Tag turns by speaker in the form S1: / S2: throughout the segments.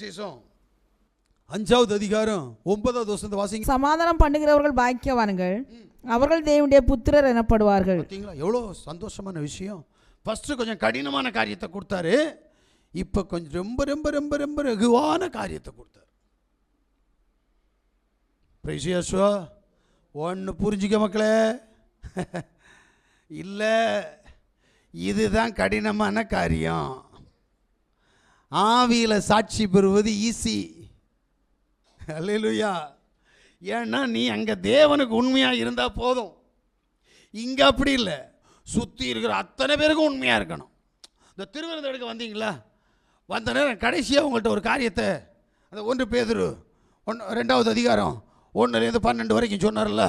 S1: சுவிசேஷம் அஞ்சாவது அதிகாரம் ஒன்பதாவது வசந்த வாசிங்க.
S2: சமாதானம் பண்ணுகிறவர்கள் பாக்கியவான்கள். அவர்கள் தேவனுடைய புத்திரர் எனப்படுவார்கள்.
S1: பார்த்தீங்களா எவ்வளோ சந்தோஷமான விஷயம். ஃபஸ்ட்டு கொஞ்சம் கடினமான காரியத்தை கொடுத்தாரு. இப்போ கொஞ்சம் ரொம்ப ரொம்ப ரொம்ப ரொம்ப வெகுவான காரியத்தை கொடுத்தாரு. பிரைசியாசுவா ஒன்று புரிஞ்சுக்க மக்களே. இல்லை இதுதான் கடினமான காரியம். ஆவியில் சாட்சி பெறுவது ஈஸி. அல்லேலூயா. ஏன்னா நீ அங்கே தேவனுக்கு உண்மையாக இருந்தால் போதும். இங்கே அப்படி இல்லை. சுற்றி இருக்கிற அத்தனை பேருக்கும் உண்மையாக இருக்கணும். இந்த திருவிருந்தெடுக்க வந்தீங்களா? வந்த நேரம் கடைசியாக உங்கள்கிட்ட ஒரு காரியத்தை அந்த ஒன்று பேதரு ஒன்று ரெண்டாவது அதிகாரம் ஒன்றுலேருந்து பன்னெண்டு வரைக்கும் சொன்னார்ல.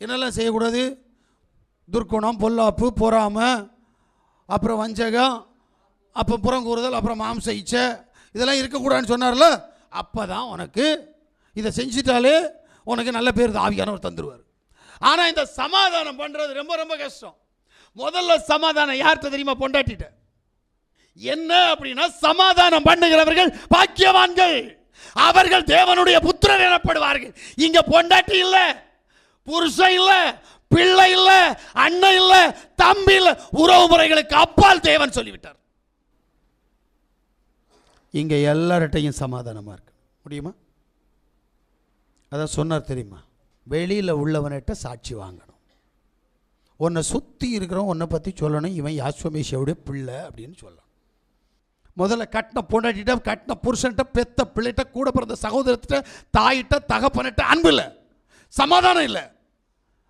S1: என்னெல்லாம் செய்யக்கூடாது? துர்க்குணம் பொல்லாப்பு பொறாமை அப்புறம் வஞ்சகம் அப்போ புறங்கூறுதல் அப்புறம் மாம்ச இச்சை இதெல்லாம் இருக்கக்கூடாதுன்னு சொன்னார்ல அப்போ தான் உனக்கு இதை செஞ்சிட்டாலே உனக்கு நல்ல பேர் ஆவியானவர் தந்துடுவார் ஆனால் இந்த சமாதானம் பண்ணுறது ரொம்ப ரொம்ப கஷ்டம். முதல்ல சமாதானம் யார்கிட்ட தெரியுமா? பொண்டாட்டிட்ட. என்ன அப்படின்னா சமாதானம் பண்ணுகிறவர்கள் பாக்கியவான்கள். அவர்கள் தேவனுடைய புத்திரர் எனப்படுவார்கள். இங்க பொண்டாட்டி இல்ல புருஷன் இல்ல பிள்ளை இல்ல அண்ணன் இல்ல தம்பி இல்ல உறவு முறைகளுக்கு அப்பால் தேவன் சொல்லிவிட்டார். இங்கே எல்லார்ட்டையும் சமாதானமாக இருக்கு. முடியுமா? அதான் சொன்னார் தெரியுமா? வெளியில் உள்ளவன்கிட்ட சாட்சி வாங்கணும். உன்னை சுற்றி இருக்கிறவன் உன்னை பற்றி சொல்லணும். இவன் யாஸ்வமேஷியோடைய பிள்ளை அப்படின்னு சொல்லணும். முதல்ல கட்டின பொண்டாட்டிட்ட கட்டின புருஷன்ட்ட பெத்த பிள்ளைகிட்ட கூட பிறந்த சகோதரத்திட்ட தாயிட்ட தகப்பனிட்ட அன்பு இல்லை. சமாதானம் இல்லை.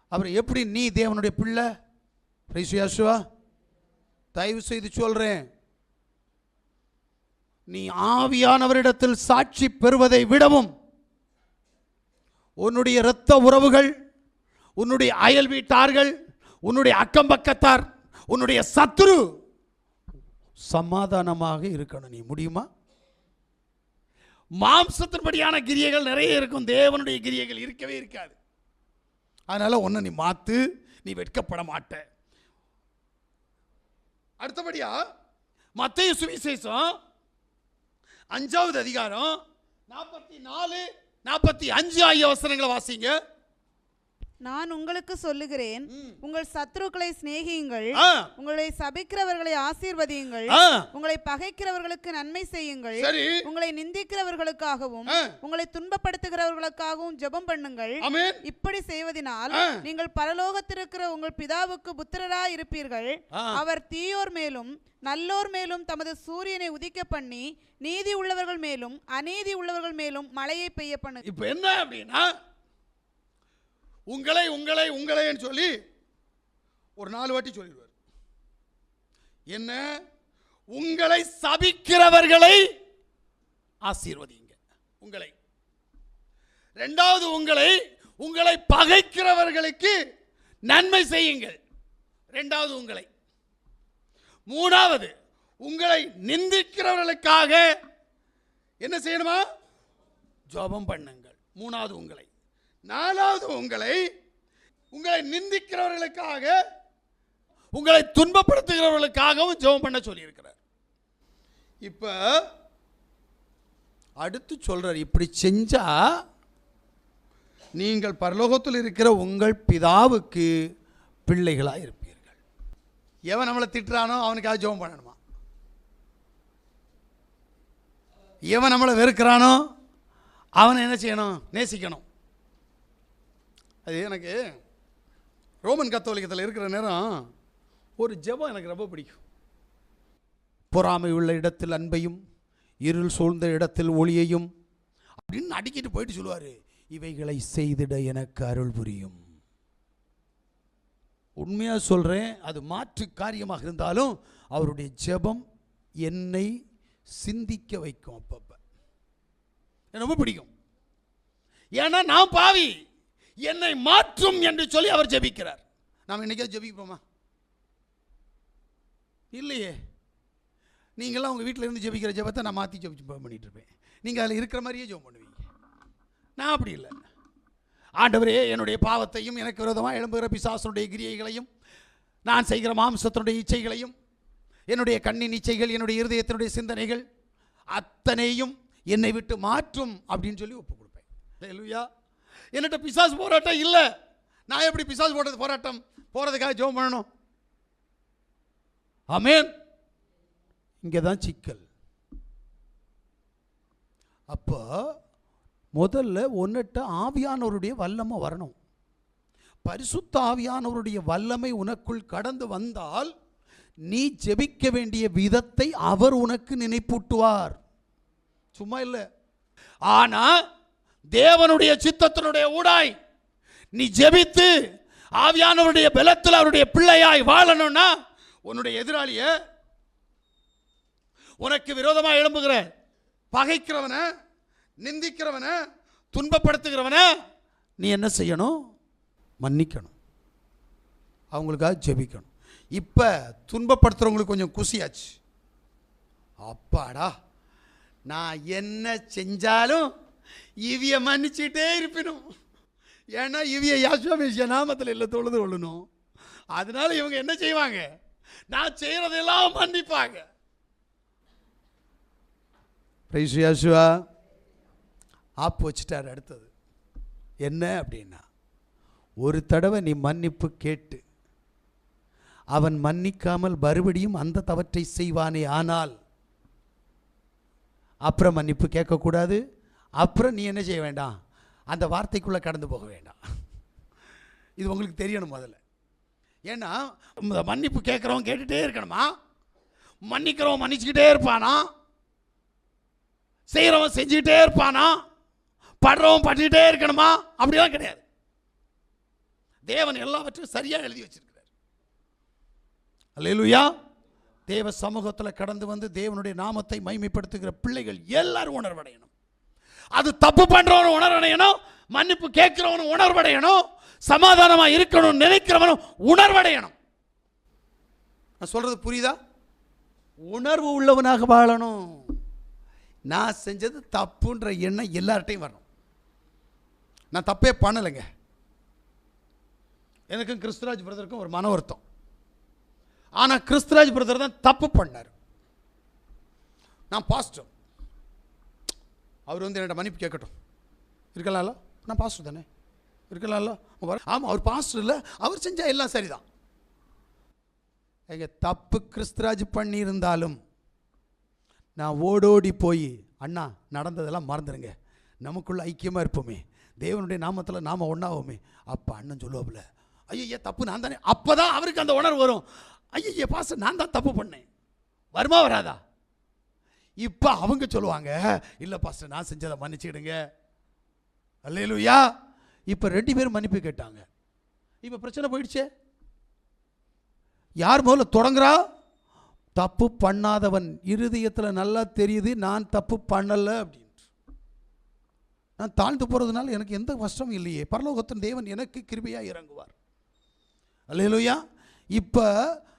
S1: அப்புறம் எப்படி நீ தேவனுடைய பிள்ளை? பிரைசுயாசுவா தயவு செய்து சொல்கிறேன் நீ ஆவியானவரிடத்தில் சாட்சி பெறுவதை விடவும் உன்னுடைய இரத்த உறவுகள் உன்னுடைய அயல் வீட்டார்கள் உன்னுடைய அக்கம் பக்கத்தார் உன்னுடைய சத்துரு சமாதானமாக இருக்கணும். நீ முடியுமா? மாம்சத்தின்படியான கிரியைகள் நிறைய இருக்கும். தேவனுடைய கிரியைகள் இருக்கவே இருக்காது. அதனால ஒன்று நீ மாத்து நீ வெட்கப்பட மாட்ட. அடுத்தபடியா மத்திய சுவிசேஷம் அஞ்சாவது அதிகாரம் நாற்பத்தி நாலு நாற்பத்தி அஞ்சு ஆகிய வசனங்களை வாசிங்க.
S3: நான் உங்களுக்கு சொல்லுகிறேன். உங்கள் சத்துருக்களை சிநேகியுங்கள். உங்களை சபிக்கிறவர்களை ஆசீர்வதியுங்கள். உங்களை பகைக்கிறவர்களுக்கு நன்மை செய்யுங்கள். உங்களை நிந்திக்கிறவர்களுக்காகவும். உங்களை துன்பப்படுத்துகிறவர்களுக்காகவும் ஜெபம் பண்ணுங்கள். இப்படி செய்வதினால். நீங்கள் பரலோகத்திருக்கிற உங்கள் பிதாவுக்கு புத்திரராய் இருப்பீர்கள். அவர் தீயோர் மேலும் நல்லோர் மேலும் தமது சூரியனை உதிக்க பண்ணி நீதி உள்ளவர்கள் மேலும் அநீதி உள்ளவர்கள் மேலும் மழையை பெய்ய பண்ணு
S1: இப்போ என்ன அப்படின்னா உங்களை உங்களை உங்களைன்னு சொல்லி ஒரு நாலு வாட்டி சொல்லிடுவார். என்ன? உங்களை சபிக்கிறவர்களை ஆசீர்வதிங்க உங்களை. ரெண்டாவது உங்களை உங்களை பகைக்கிறவர்களுக்கு நன்மை செய்யுங்கள். ரெண்டாவது உங்களை. மூணாவது உங்களை நிந்திக்கிறவர்களுக்காக என்ன செய்யணுமா? ஜெபம் பண்ணுங்கள். மூணாவது உங்களை. நாலாவது உங்களை உங்களை நிந்திக்கிறவர்களுக்காக உங்களை துன்பப்படுத்துகிறவர்களுக்காகவும் ஜெபம் பண்ண சொல்லியிருக்கிறார். இப்போ அடுத்து சொல்றார் இப்படி செஞ்சா நீங்கள் பரலோகத்தில் இருக்கிற உங்கள் பிதாவுக்கு பிள்ளைகளாக இருப்பீர்கள். எவன் நம்மளை திட்டுறானோ அவனுக்காக ஜெபம் பண்ணணுமா? எவன் நம்மளை வெறுக்கிறானோ அவனை என்ன செய்யணும்? நேசிக்கணும். அது எனக்கு ரோமன் கத்தோலிக்கத்தில் இருக்கிற நேரம் ஒரு ஜெபம் எனக்கு ரொம்ப பிடிக்கும். பொறாமை உள்ள இடத்தில் அன்பையும் இருள் சூழ்ந்த இடத்தில் ஒளியையும் அப்படின்னு அடிக்கிட்டு போயிட்டு சொல்லுவார். இவைகளை செய்திட எனக்கு அருள் புரியும். உண்மையாக சொல்கிறேன் அது மாற்று காரியமாக இருந்தாலும் அவருடைய ஜெபம் என்னை சிந்திக்க வைக்கும் அப்பப்போ. எனக்கு ரொம்ப பிடிக்கும். ஏன்னா நான் பாவி. என்னை மாற்றும் என்று சொல்லி அவர் ஜெபிக்கிறார். நாம் என்னைக்காவது ஜெபிப்போமா? இல்லையே. நீங்களாம் உங்கள் வீட்டில் இருந்து ஜெபிக்கிற ஜெபத்தை நான் மாற்றி ஜெபிச்சு பண்ணிட்டு இருப்பேன். நீங்கள் அதில் இருக்கிற மாதிரியே ஜெபம் பண்ணுவீங்க. நான் அப்படி இல்லை. ஆண்டவரே என்னுடைய பாவத்தையும் எனக்கு விரோதமாக எழும்புகிற பிசாசனுடைய கிரியைகளையும் நான் செய்கிற மாம்சத்தினுடைய இச்சைகளையும் என்னுடைய கண்ணின் இச்சைகள் என்னுடைய இருதயத்தினுடைய சிந்தனைகள் அத்தனையும் என்னை விட்டு மாற்றும் அப்படின்னு சொல்லி ஒப்பு கொடுப்பேன். இல்லையா என்னட்ட பிசாசு போராட்டம் இல்லை. நான் எப்படி பிசாசு போடுறது போராட்டம்? போகிறதுக்காக ஜோம் பண்ணணும். ஆமென். இங்கே தான் சிக்கல். அப்போ முதல்ல ஒன்னிட்ட ஆவியானவருடைய வல்லமை வரணும். பரிசுத்த ஆவியானவருடைய வல்லமை உனக்குள் கடந்து வந்தால் நீ ஜெபிக்க வேண்டிய விதத்தை அவர் உனக்கு நினைப்பூட்டுவார். சும்மா இல்லை. ஆனா தேவனுடைய சித்தத்தினுடைய ஊடாய் நீ ஜெபித்து ஆவியானவருடைய பலத்தில் அவருடைய பிள்ளையாய் வாழணும்னா உன்னுடைய எதிராளிய உனக்கு விரோதமாக எழும்புகிற பகைக்கிறவன நிந்திக்கிறவனை துன்பப்படுத்துகிறவனை நீ என்ன செய்யணும்? மன்னிக்கணும். அவங்களுக்காக ஜெபிக்கணும். இப்போ துன்பப்படுத்துகிறவங்களுக்கு கொஞ்சம் குசியாச்சு. அப்பாடா நான் என்ன செஞ்சாலும் இவிய மன்னிச்சுட்டே இருப்பினும். ஏன்னா இவிய யாசுவாமிஷ நாமத்தில் இல்லை தொழுது கொள்ளணும். அதனால இவங்க என்ன செய்வாங்க? நான் செய்கிறதெல்லாம் மன்னிப்பாங்க. பிரைஸ் யாசுவா ஆப்பு வச்சுட்டார் அடுத்தது. என்ன அப்படின்னா ஒரு தடவை நீ மன்னிப்பு கேட்டு அவன் மன்னிக்காமல் மறுபடியும் அந்த தவற்றை செய்வானே ஆனால் அப்புறம் மன்னிப்பு கேட்கக்கூடாது. அப்புறம் நீ என்ன செய்ய வேண்டாம்? அந்த வார்த்தைக்குள்ளே கடந்து போக வேண்டாம். இது உங்களுக்கு தெரியணும் முதல்ல. ஏன்னா மன்னிப்பு கேட்குறவன் கேட்டுகிட்டே இருக்கணுமா? மன்னிக்கிறவன் மன்னிச்சுக்கிட்டே இருப்பானா? செய்கிறவன் செஞ்சுக்கிட்டே இருப்பானா? படுறவன் பட்டுக்கிட்டே இருக்கணுமா? அப்படிலாம் கிடையாது. தேவன் எல்லாவற்றையும் சரியாக எழுதி வச்சிருக்கிறார். அல்லா தேவ சமூகத்தில் கடந்து வந்து தேவனுடைய நாமத்தை மைமைப்படுத்துகிற பிள்ளைகள் எல்லாரும் உணர்வடையணும். அது தப்பு பண்றவனும் உணர்வடையணும் மன்னிப்பு கேட்கிறவனும் உணர்வடையணும் சமாதானமா இருக்கணும் நினைக்கிறவனும் உணர்வடையணும். நான் சொல்றது புரியுதா? உணர்வு உள்ளவனாக வாழணும். நான் செஞ்சது தப்புன்ற எண்ணம் எல்லார்ட்டையும் வரணும். நான் தப்பே பண்ணலைங்க. எனக்கும் கிறிஸ்துராஜ் பிரதருக்கும் ஒரு மன வருத்தம். ஆனால் கிறிஸ்துராஜ் பிரதர் தான் தப்பு பண்ணார். நான் பாஸ்டர். அவர் வந்து என்னோட மன்னிப்பு கேட்கட்டும். இருக்கலாம்ல நான் பாஸ்டர் தானே. இருக்கலாம்ல ஆமாம் அவர் பாஸ்டர் இல்லை. அவர் செஞ்சால் எல்லாம் சரிதான். எங்க தப்பு கிறிஸ்துராஜ் பண்ணியிருந்தாலும் நான் ஓடோடி போய் அண்ணா நடந்ததெல்லாம் மறந்துடுங்க நமக்குள்ள ஐக்கியமாக இருப்போமே. தேவனுடைய நாமத்தில் நாம் ஒன்றாவோமே அப்போ அண்ணன் சொல்லுவாப்புல ஐயய்யா தப்பு நான் தானே. அப்போ தான் அவருக்கு அந்த உணர்வு வரும். ஐயய்யா பாச நான் தான் தப்பு பண்ணேன். வருமா வராதா? இப்போ அவங்க சொல்லுவாங்க இல்லை பாஸ்டர் நான் செஞ்சதை மன்னிச்சுக்கிடுங்க. அல்லையிலுயா இப்போ ரெண்டு பேரும் மன்னிப்பு கேட்டாங்க. இப்போ பிரச்சனை போயிடுச்சே. யார் முதல்ல தொடங்குறா? தப்பு பண்ணாதவன். இருதயத்தில் நல்லா தெரியுது நான் தப்பு பண்ணலை அப்படின்ட்டு. நான் தாழ்ந்து போகிறதுனால எனக்கு எந்த கஷ்டமும் இல்லையே. பரலோகத்தின் தேவன் எனக்கு கிருபையாக இறங்குவார். அல்லையிலுயா இப்போ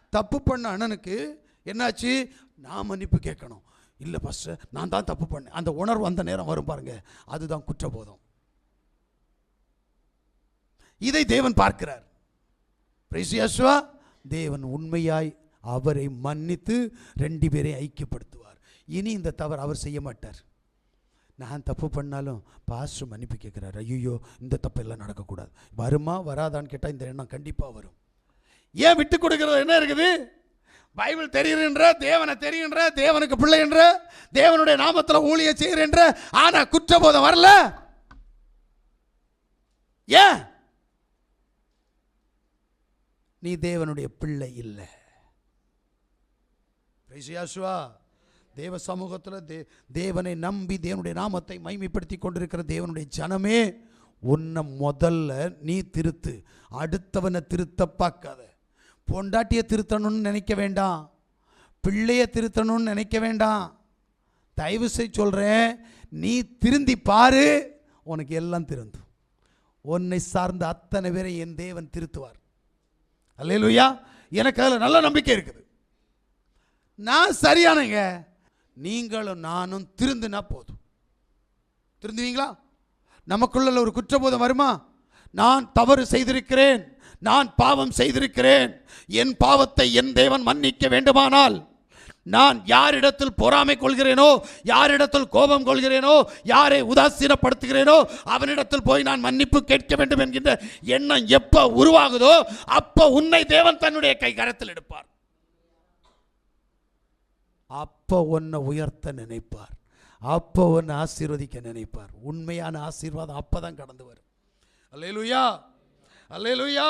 S1: தப்பு பண்ண அண்ணனுக்கு என்னாச்சு? நான் மன்னிப்பு கேட்கணும். இல்லை ஃபஸ்ட்டு நான் தான் தப்பு பண்ணேன். அந்த உணர்வு அந்த நேரம் வரும் பாருங்க. அதுதான் குற்றபோதம். இதை தேவன் பார்க்கிறார். பிரசியாசுவா தேவன் உண்மையாய் அவரை மன்னித்து ரெண்டு பேரையும் ஐக்கியப்படுத்துவார். இனி இந்த தவறு அவர் செய்ய மாட்டார். நான் தப்பு பண்ணாலும் பாஸ்டர் மன்னிப்பு கேட்குறாரு. ஐயோ இந்த தப்பெல்லாம் நடக்கக்கூடாது. வருமா வராதான்னு கேட்டால் இந்த எண்ணம் கண்டிப்பாக வரும். ஏன் விட்டு கொடுக்கறது என்ன இருக்குது? பைபிள் தெரியுன்ற தேவனை தெரியுன்ற தேவனுக்கு பிள்ளைன்ற தேவனுடைய நாமத்தில் ஊழிய செய்கிறன்ற ஆனா குற்றபோதம் வரல. ஏன்? நீ தேவனுடைய பிள்ளை இல்லை. பிரைசியாசுவா தேவ சமூகத்தில் தே தேவனை நம்பி தேவனுடைய நாமத்தை மைமைப்படுத்தி கொண்டிருக்கிற தேவனுடைய ஜனமே உன்னை முதல்ல நீ திருத்து அடுத்தவனை திருத்த பார்க்காத. பொண்டாட்டியை திருத்தணும்னு நினைக்க வேண்டாம். பிள்ளைய திருத்தணும்னு நினைக்க வேண்டாம். தயவு செய்து சொல்கிறேன் நீ திருந்தி பாரு உனக்கு எல்லாம் திருந்தும். உன்னை சார்ந்த அத்தனை பேரை என் தேவன் திருத்துவார். அல்லையா எனக்கு அதில் நல்ல நம்பிக்கை இருக்குது. நான் சரியானங்க. நீங்களும் நானும் திருந்துனா போதும். திருந்துவீங்களா? நமக்குள்ள ஒரு குற்றபோதம் வருமா? நான் தவறு செய்திருக்கிறேன். நான் பாவம் செய்திருக்கிறேன். என் பாவத்தை என் தேவன் மன்னிக்க வேண்டுமானால் நான் யாரிடத்தில் பொறாமை கொள்கிறேனோ யாரிடத்தில் கோபம் கொள்கிறேனோ யாரை உதாசீனப்படுத்துகிறேனோ அவனிடத்தில் போய் நான் மன்னிப்பு கேட்க வேண்டும் என்கின்ற எண்ணம் எப்போ உருவாகுதோ அப்போ உன்னை தேவன் தன்னுடைய கை கரத்தில் எடுப்பார். அப்போ உன்னை உயர்த்த நினைப்பார். அப்போ உன்னை ஆசீர்வதிக்க நினைப்பார். உண்மையான ஆசீர்வாதம் அப்போதான் கடந்து வரும். அல்லேலூயா. அல்லேலூயா